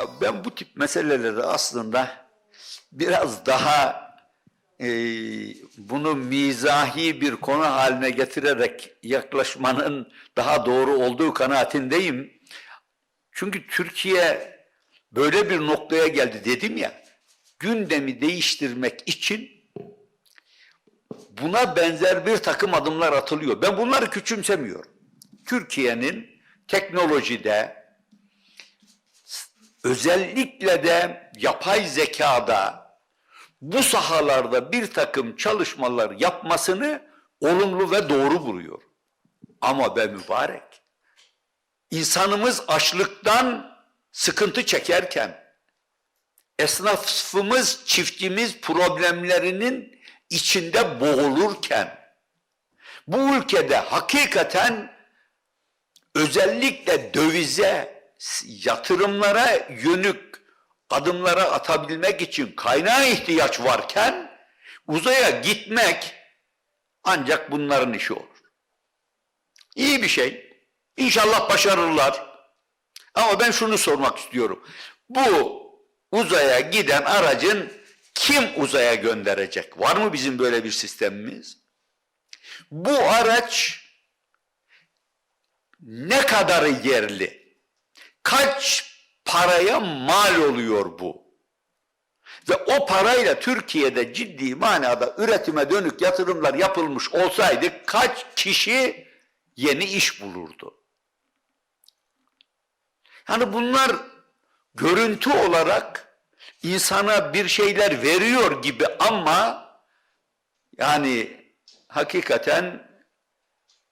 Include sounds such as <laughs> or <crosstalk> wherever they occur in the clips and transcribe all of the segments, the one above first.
Ya ben bu tip meseleleri aslında biraz daha e, bunu mizahi bir konu haline getirerek yaklaşmanın daha doğru olduğu kanaatindeyim. Çünkü Türkiye böyle bir noktaya geldi dedim ya, gündemi değiştirmek için buna benzer bir takım adımlar atılıyor. Ben bunları küçümsemiyorum. Türkiye'nin teknolojide, özellikle de yapay zekada bu sahalarda bir takım çalışmalar yapmasını olumlu ve doğru buluyor. Ama be mübarek, insanımız açlıktan sıkıntı çekerken, esnafımız, çiftçimiz problemlerinin içinde boğulurken, bu ülkede hakikaten özellikle dövize, yatırımlara yönük adımlara atabilmek için kaynağa ihtiyaç varken uzaya gitmek ancak bunların işi olur. İyi bir şey. İnşallah başarırlar. Ama ben şunu sormak istiyorum. Bu uzaya giden aracın kim uzaya gönderecek? Var mı bizim böyle bir sistemimiz? Bu araç ne kadarı yerli? Kaç paraya mal oluyor bu? Ve o parayla Türkiye'de ciddi manada üretime dönük yatırımlar yapılmış olsaydı kaç kişi yeni iş bulurdu? Yani bunlar görüntü olarak insana bir şeyler veriyor gibi ama yani hakikaten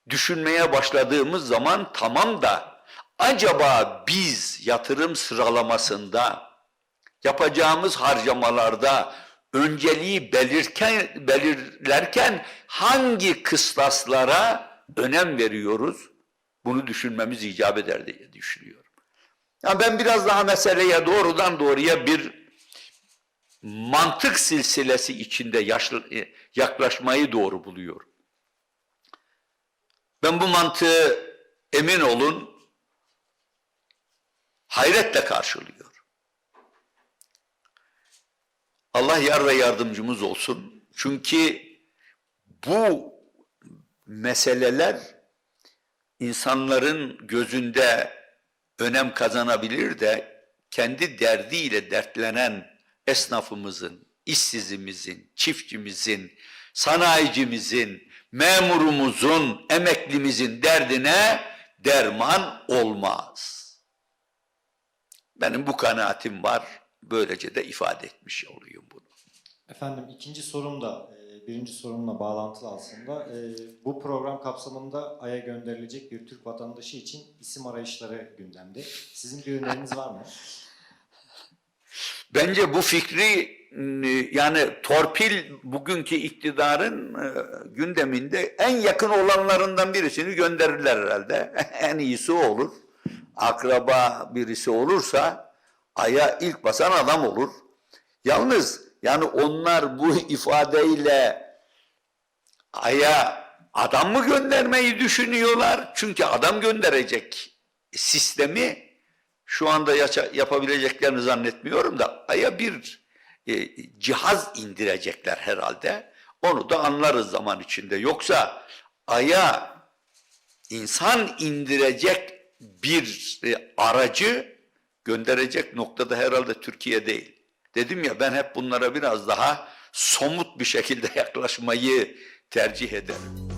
düşünmeye başladığımız zaman tamam da acaba biz yatırım sıralamasında yapacağımız harcamalarda önceliği belirken, belirlerken hangi kıstaslara önem veriyoruz? Bunu düşünmemiz icap eder diye düşünüyorum. Yani ben biraz daha meseleye doğrudan doğruya bir mantık silsilesi içinde yaşlı, yaklaşmayı doğru buluyorum. Ben bu mantığı emin olun hayretle karşılıyorum. Allah yar ve yardımcımız olsun. Çünkü bu meseleler insanların gözünde önem kazanabilir de kendi derdiyle dertlenen esnafımızın, işsizimizin, çiftçimizin, sanayicimizin, memurumuzun, emeklimizin derdine derman olmaz. Benim bu kanaatim var. Böylece de ifade etmiş olayım bunu. Efendim ikinci sorum da e, birinci sorumla bağlantılı aslında. E, Bu program kapsamında Ay'a gönderilecek bir Türk vatandaşı için isim arayışları gündemde. Sizin bir öneriniz var mı? Bence bu fikri e, yani torpil bugünkü iktidarın gündeminde en yakın olanlarından birisini gönderirler herhalde. <laughs> en iyisi olur. Akraba birisi olursa aya ilk basan adam olur. Yalnız yani onlar bu <laughs> ifadeyle aya adam mı göndermeyi düşünüyorlar? Çünkü adam gönderecek sistemi şu anda yapabileceklerini zannetmiyorum da aya bir e, cihaz indirecekler herhalde. Onu da anlarız zaman içinde. Yoksa aya insan indirecek bir e, aracı gönderecek noktada herhalde Türkiye değil. Dedim ya ben hep bunlara biraz daha somut bir şekilde <laughs> yaklaşmayı tercih ederim.